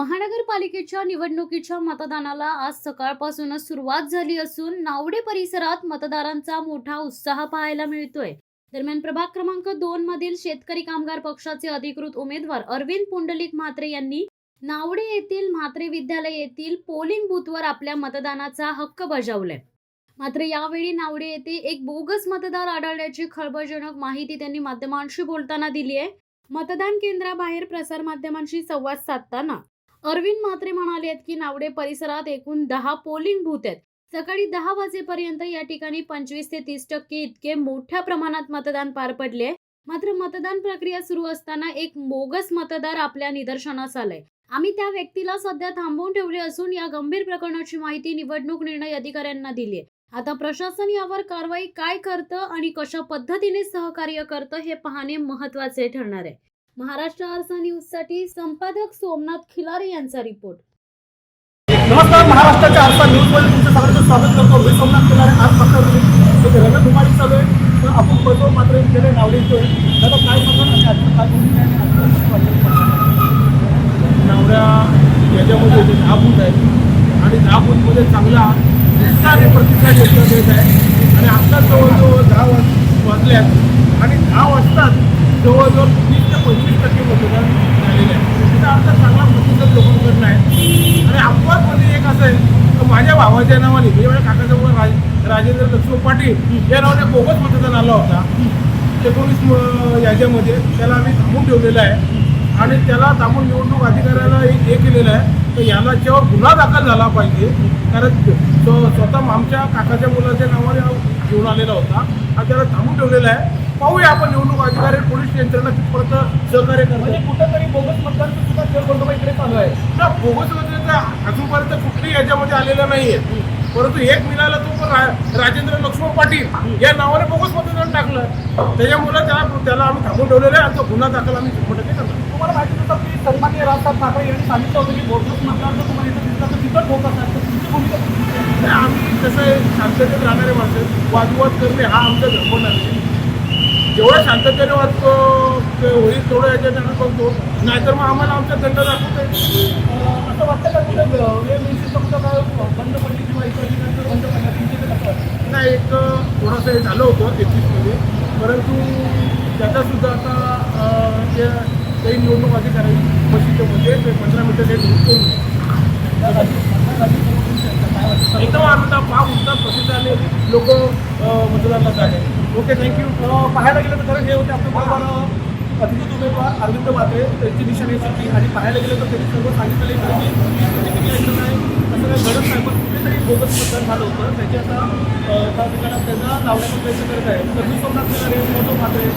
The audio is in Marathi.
महानगरपालिकेच्या निवडणुकीच्या मतदानाला आज सकाळपासूनच सुरुवात झाली असून नावडे परिसरात मतदारांचा मोठा उत्साह पाहायला मिळतोय. दरम्यान प्रभाग क्रमांक दोन मधील शेतकरी कामगार पक्षाचे अधिकृत उमेदवार अरविंद पुंडलिक म्हात्रे यांनी नावडे येथील म्हात्रे विद्यालय येथील पोलिंग बूथवर आपल्या मतदानाचा हक्क बजावलाय. मात्र यावेळी नावडे येथे एक बोगस मतदार आढळल्याची खळबळजनक माहिती त्यांनी माध्यमांशी बोलताना दिली आहे मतदान केंद्राबाहेर प्रसारमाध्यमांशी संवाद साधताना अरविंद म्हात्रे म्हणाले आहेत की नावडे परिसरात एकूण दहा पोलिंग बूथ आहेत. सकाळी दहा वाजेपर्यंत या ठिकाणी पंचवीस ते तीस टक्के इतके मोठ्या प्रमाणात मतदान पार पडले मात्र मतदान प्रक्रिया सुरू असताना एक मोगस मतदार आपल्या निदर्शनास आलाय. आम्ही त्या व्यक्तीला सध्या थांबवून ठेवले असून या गंभीर प्रकरणाची माहिती निवडणूक निर्णय अधिकाऱ्यांना दिली आहे. आता प्रशासन यावर कारवाई काय करतं आणि कशा पद्धतीने सहकार्य करतं हे पाहणे महत्त्वाचे ठरणार आहे. महाराष्ट्र आरसा न्यूजसाठी संपादक सोमनाथ खिलारे यांचा रिपोर्ट. नमस्कार महाराष्ट्राच्या आरसा न्यूजमध्ये तुमचं सगळ्यांचं स्वागत करतो. मी सोमनाथ केलारे आज फक्त रणधुमारी चालू आहे तर आपण बघतो मात्र गेले नावडीतोय दादा काय सांगा आणि आजचं काय भूमिका आहे आणि आजचं कसं वाटलं तुम्हाला? नावड्या याच्यामध्ये दहा बूथ आहेत आणि दहा बूथमध्ये चांगला उत्साहाने प्रतिसाद घेतला येत आहे. आणि आत्ता जवळजवळ दहा वाज वाजल्यात आणि दहा वाजताच जवळजवळ वीस ते पंचवीस टक्के मतदान झालेलं आहे. तिथं आमचा चांगला प्रतिसाद लोकांकडनं आहे. आणि अपवाद म्हणजे एक असं आहे तर माझ्या भावाच्या नावाने म्हणजे माझ्या काकाच्या मुलं राज राजेंद्र लक्ष्मण पाटील या नावाने बोगस मतदान आला होता. एकोणीस याच्यामध्ये त्याला आम्ही थांबून ठेवलेलं आहे. आणि त्याला थांबून निवडणूक अधिकाऱ्याला हे हे केलेलं आहे तर याला जेव्हा गुन्हा दाखल झाला पाहिजे कारण तो स्वतः आमच्या काकाच्या मुलाच्या नावाने घेऊन आलेला होता. आणि त्याला थांबून ठेवलेला आहे. पाहूया आपण निवडणूक अधिकारी पोलीस यंत्रणा कितपर्यंत सहकार्य म्हणजे करते कुठंतरी बोगस मतदानचं सुद्धा खेळ इकडे चालू आहे? ना बोगस तर अजूनपर्यंत कुठल्याही याच्यामध्ये आलेलं नाहीये. परंतु एक मिळाला तो पण राजेंद्र लक्ष्मण पाटील या नावाने बोगस मतदान टाकलं. त्याच्यामुळे त्याला त्याला आम्ही थांबून ठेवलेलं आहे आणि तो गुन्हा दाखल आम्ही टक्के करणार तुम्हाला माहिती होतं की सन्मान्य राजसाहेब ठाकरे यांनी सांगितलं होतं की बोगस मतदान जर तुम्हाला इथं दिसलं तर तिथं ठोक असणार तर तुमची भूमिका तुमची आहे. नाही, आम्ही कसं आहे शांततेत राहणारे माणसं वादविवाद करणे हा आमचा धर्म नाही. जेवढं शांततेने वाचतो ते होईल तेवढं याच्यात आम्ही बघतो. नाहीतर मग आम्हाला आमच्या दंड दाखवतो असं वाटतं का कुठे वेळ काय बंद पडली किंवा इतर बंद पडल्या नाही एक थोडंसं हे झालं होतं एकवीसमध्ये. परंतु त्याचासुद्धा आता जे काही निवडणूक अधिकारी मशिदीमध्ये ते पंधरा मिनिटं ते दूर करून एकदम आनंद फार उत्तम उत्तर प्रतिसादाने लोक मतदारला झाले ओके थँक्यू पाहायला गेलं तर खरं हे होते आपलं बरोबर अधिकृत उमेदवार अरविंद मात्रे त्यांची निशाणी सुटली आणि पाहायला गेलं तर त्यांनी सर्व सांगितलेलं आहे. की असं नाही असं काही घडत नाही पण कुठेतरी बोगस मतदान झालं होतं. त्याची आता त्या ठिकाणात त्यांना लावण्याचा प्रयत्न करत आहे. तर मी सोमनाथ केलारे मधू मात्रे